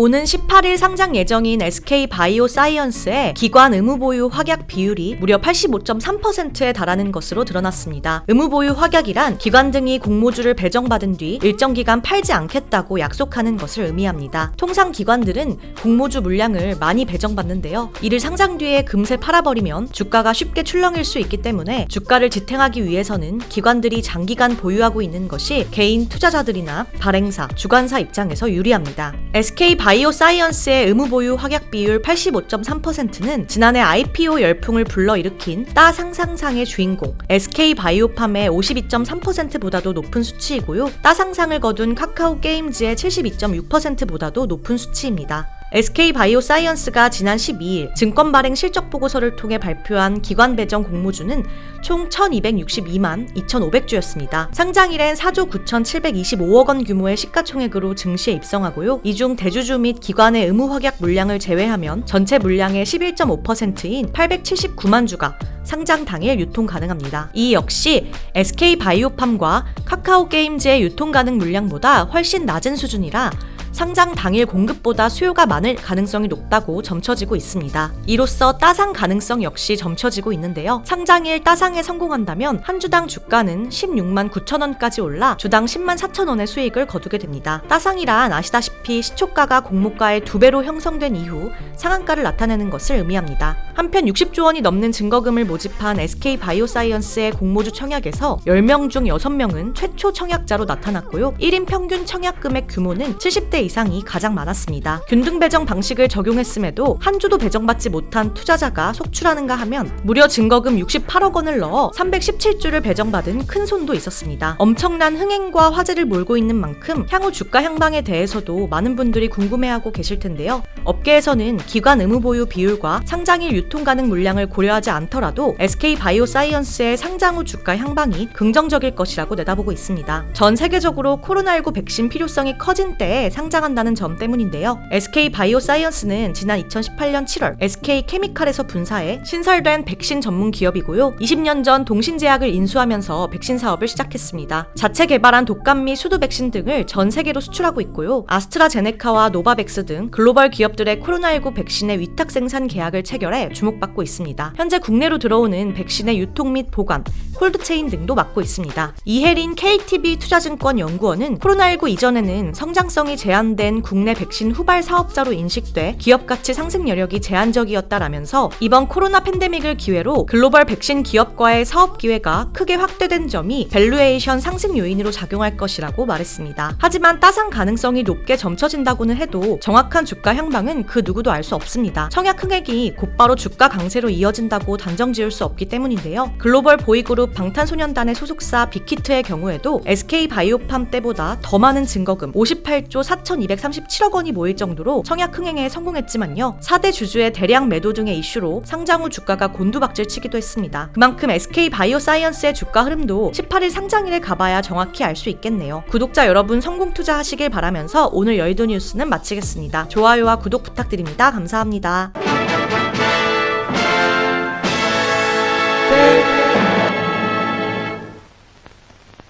오는 18일 상장 예정인 SK 바이오사이언스의 기관 의무 보유 확약 비율이 무려 85.3%에 달하는 것으로 드러났습니다. 의무 보유 확약이란 기관 등이 공모주를 배정받은 뒤 일정 기간 팔지 않겠다고 약속하는 것을 의미합니다. 통상 기관들은 공모주 물량을 많이 배정받는데요. 이를 상장 뒤에 금세 팔아버리면 주가가 쉽게 출렁일 수 있기 때문에 주가를 지탱하기 위해서는 기관들이 장기간 보유하고 있는 것이 개인 투자자들이나 발행사, 주관사 입장에서 유리합니다. SK 바 이오 사이언스의 의무 보유 확약 비율 85.3%는 지난해 IPO 열풍을 불러일으킨 따 상상상의 주인공 SK 바이오팜의 52.3%보다도 높은 수치이고요. 따 상상을 거둔 카카오 게임즈의 72.6%보다도 높은 수치입니다. SK 바이오사이언스가 지난 12일 증권 발행 실적 보고서를 통해 발표한 기관 배정 공모주는 총 1,262만 2,500주였습니다. 상장일엔 4조 9,725억 원 규모의 시가총액으로 증시에 입성하고요. 이 중 대주주 및 기관의 의무 확약 물량을 제외하면 전체 물량의 11.5%인 879만 주가 상장 당일 유통 가능합니다. 이 역시 SK 바이오팜과 카카오 게임즈의 유통 가능 물량보다 훨씬 낮은 수준이라 상장 당일 공급보다 수요가 많을 가능성이 높다고 점쳐지고 있습니다. 이로써 따상 가능성 역시 점쳐지고 있는데요. 상장일 따상에 성공한다면 한 주당 주가는 16만 9천 원까지 올라 주당 10만 4천 원의 수익을 거두게 됩니다. 따상이란 아시다시피 시초가가 공모가의 두 배로 형성된 이후 상한가를 나타내는 것을 의미합니다. 한편 60조 원이 넘는 증거금을 모집한 SK 바이오사이언스의 공모주 청약에서 10명 중 6명은 최초 청약자로 나타났고요. 1인 평균 청약 금액 규모는 70대 이상이 가장 많았습니다. 균등 배정 방식을 적용했음에도 한 주도 배정받지 못한 투자자가 속출하는가 하면 무려 증거금 68억 원을 넣어 317주를 배정받은 큰 손도 있었습니다. 엄청난 흥행과 화제를 몰고 있는 만큼 향후 주가 향방에 대해서도 많은 분들이 궁금해하고 계실 텐데요. 업계에서는 기관 의무 보유 비율과 상장일 유통 가능 물량을 고려하지 않더라도 SK 바이오 사이언스의 상장 후 주가 향방이 긍정적일 것이라고 내다보고 있습니다. 전 세계적으로 코로나19 백신 필요성이 커진 때에 상 장한다는 점 때문인데요. SK 바이오사이언스는 지난 2018년 7월 SK 케미칼에서 분사해 신설된 백신 전문 기업이고요. 20년 전 동신제약을 인수하면서 백신 사업을 시작했습니다. 자체 개발한 독감 및 수두 백신 등을 전 세계로 수출하고 있고요. 아스트라제네카와 노바백스 등 글로벌 기업들의 코로나19 백신의 위탁 생산 계약을 체결해 주목받고 있습니다. 현재 국내로 들어오는 백신의 유통 및 보관, 콜드체인 등도 맡고 있습니다. 이혜린 KTB 투자증권 연구원은 코로나19 이전에는 성장성이 제 한된 국내 백신 후발 사업자로 인식돼 기업 가치 상승 여력이 제한적이었다라면서 이번 코로나 팬데믹을 기회로 글로벌 백신 기업과의 사업 기회가 크게 확대된 점이 밸류에이션 상승 요인으로 작용할 것이라고 말했습니다. 하지만 따상 가능성이 높게 점쳐진다고는 해도 정확한 주가 향방은 그 누구도 알 수 없습니다. 청약 흥액이 곧바로 주가 강세로 이어진다고 단정 지을 수 없기 때문인데요. 글로벌 보이그룹 방탄소년단의 소속사 빅히트의 경우에도 SK 바이오팜 때보다 더 많은 증거금 58조 4,237억 원이 모일 정도로 청약 흥행에 성공했지만요. 4대 주주의 대량 매도 등의 이슈로 상장 후 주가가 곤두박질치기도 했습니다. 그만큼 SK 바이오사이언스의 주가 흐름도 18일 상장일에 가봐야 정확히 알 수 있겠네요. 구독자 여러분 성공 투자하시길 바라면서 오늘 여의도 뉴스는 마치겠습니다. 좋아요와 구독 부탁드립니다. 감사합니다.